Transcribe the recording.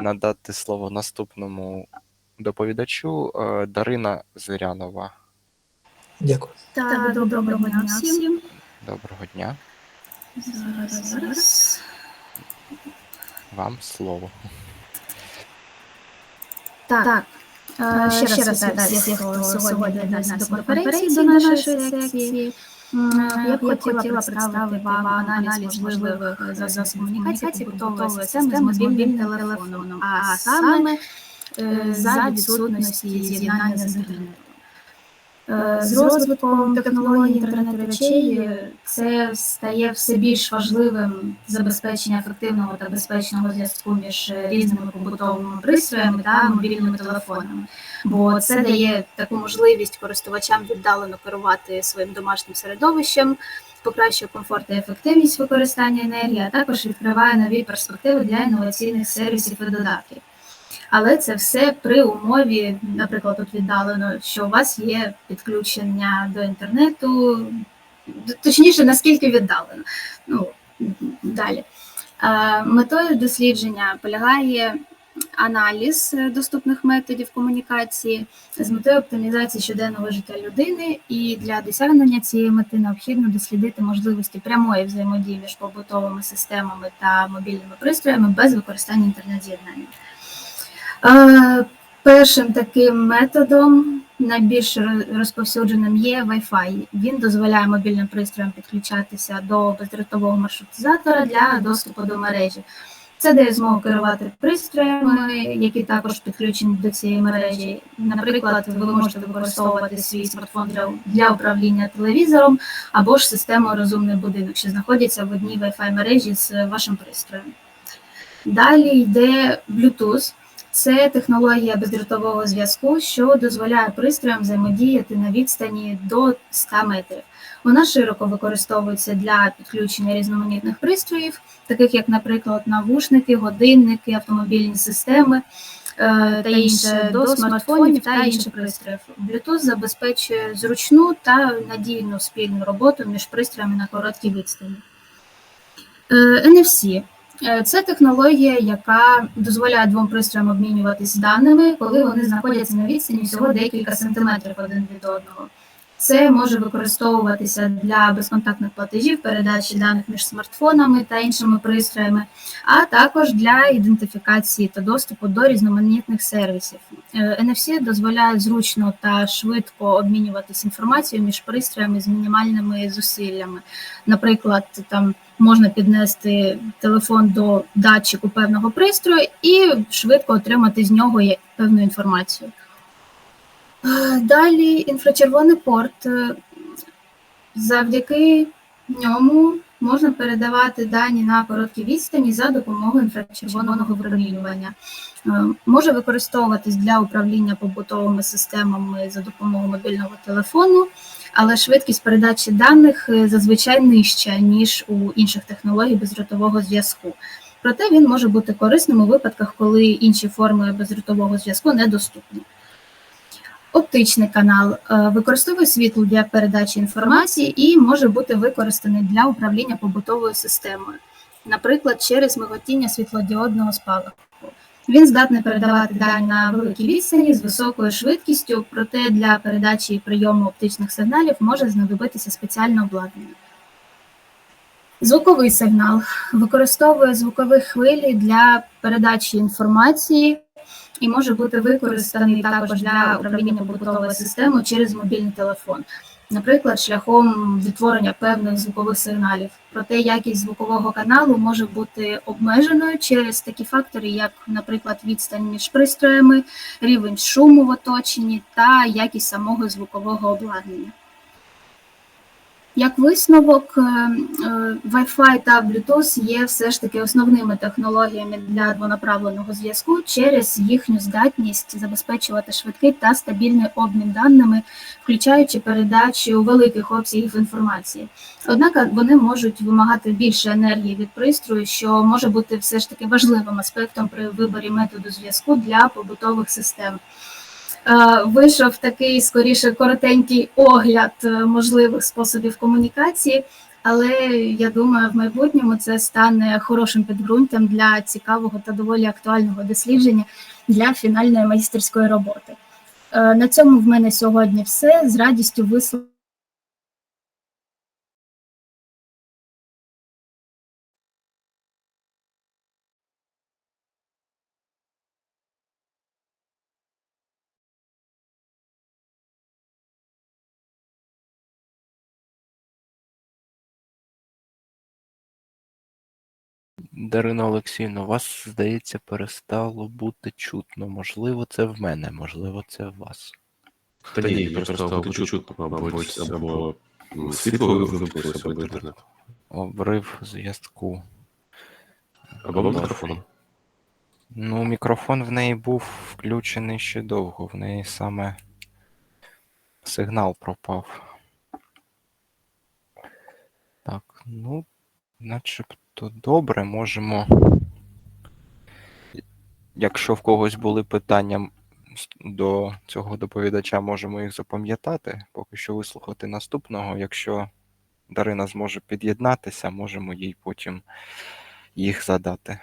надати слово наступному доповідачу е, Дарина Зирянова. Дякую. Так, доброго дня всім. Доброго дня, Зараз, зараз. вам слово. Так, е, ще раз вітаю всіх, хто сьогодні доєднався до конференції, до нашої секції. Я б хотіла представити вам аналіз можливих засобів комунікації побутової системи з мобільним телефоном, а саме е, за відсутності з'єднання з інтернетом. Е, З розвитком технологій інтернету речей е, це стає все більш важливим забезпечення ефективного та безпечного зв'язку між е, різними побутовими пристроями та мобільними телефонами, бо це дає таку можливість користувачам віддалено керувати своїм домашнім середовищем, покращує комфорт і ефективність використання енергії, а також відкриває нові перспективи для інноваційних сервісів і додатків. Але це все при умові, наприклад, тут віддалено, що у вас є підключення до інтернету, точніше, наскільки віддалено. Ну, далі. Е, Метою дослідження полягає аналіз доступних методів комунікації з метою оптимізації щоденного життя людини, і для досягнення цієї мети необхідно дослідити можливості прямої взаємодії між побутовими системами та мобільними пристроями без використання інтернет-з'єднання. Першим таким методом, найбільш розповсюдженим, є Wi-Fi. Він дозволяє мобільним пристроям підключатися до бездротового маршрутизатора для доступу до мережі. Це дає змогу керувати пристроями, які також підключені до цієї мережі. Наприклад, ви можете використовувати свій смартфон для, для управління телевізором або ж системою розумний будинок, що знаходяться в одній Wi-Fi мережі з вашим пристроєм. Далі йде Bluetooth. Це технологія бездротового зв'язку, що дозволяє пристроям взаємодіяти на відстані до 100 метрів. Вона широко використовується для підключення різноманітних пристроїв, таких як, наприклад, навушники, годинники, автомобільні системи е, та інше до смартфонів та інших пристроїв. Bluetooth забезпечує зручну та надійну спільну роботу між пристроями на короткій відстані. Е, NFC Е, Це технологія, яка дозволяє двом пристроям обмінюватися даними, коли вони знаходяться на відстані всього декілька сантиметрів один від одного. Це може використовуватися для безконтактних платежів, передачі даних між смартфонами та іншими пристроями, а також для ідентифікації та доступу до різноманітних сервісів. Е, NFC дозволяє зручно та швидко обмінюватись інформацією між пристроями з мінімальними зусиллями. Наприклад, там можна піднести телефон до датчику певного пристрою і швидко отримати з нього певну інформацію. Е, Далі інфрачервоний порт. Е, Завдяки ньому можна передавати дані на короткій відстані за допомогою інфрачервоного випромінювання. Е, Може використовуватись для управління побутовими системами за допомогою мобільного телефону, але швидкість передачі даних зазвичай нижча, ніж у інших технологій бездротового зв'язку. Проте він може бути корисним у випадках, коли інші форми бездротового зв'язку недоступні. Оптичний канал е, використовує світло для передачі інформації і може бути використаний для управління побутовою системою, наприклад, через миготіння світлодіодного спалаху. Він здатний передавати дані на великій відстані з високою швидкістю, проте для передачі і прийому оптичних сигналів може знадобитися спеціальне обладнання. Звуковий сигнал використовує звукові хвилі для передачі інформації і може бути використаний також для управління побутовою системою через мобільний телефон, наприклад, шляхом відтворення певних звукових сигналів. Проте якість звукового каналу може бути обмеженою через такі фактори, як, наприклад, відстань між пристроями, рівень шуму в оточенні та якість самого звукового обладнання. Як висновок, е, е, Wi-Fi та Bluetooth є все ж таки основними технологіями для двонаправленого зв'язку через їхню здатність забезпечувати швидкий та стабільний обмін даними, включаючи передачу великих обсягів інформації. Однак вони можуть вимагати більше енергії від пристрою, що може бути все ж таки важливим аспектом при виборі методу зв'язку для побутових систем. Е, Вийшов такий скоріше коротенький огляд е, можливих способів комунікації. але я думаю, в майбутньому це стане хорошим підґрунтям для цікавого та доволі актуального дослідження для фінальної майстерської роботи. Е, На цьому в мене сьогодні все. З радістю висловлю. Дарина Олексіївна, вас, здається, перестало бути чутно. Можливо, це в мене, можливо, це в вас. Та ні, просто бути чутно, мабуть, або світло вимкнулося, або інтернет. Обрив зв'язку. Або мікрофон. Ну, мікрофон в неї був включений ще довго. В неї саме сигнал пропав. Так, ну, начебто добре, можемо. Якщо в когось були питання до цього доповідача, можемо їх запам'ятати, поки що вислухати наступного. Якщо Дарина зможе під'єднатися, можемо їй потім їх задати.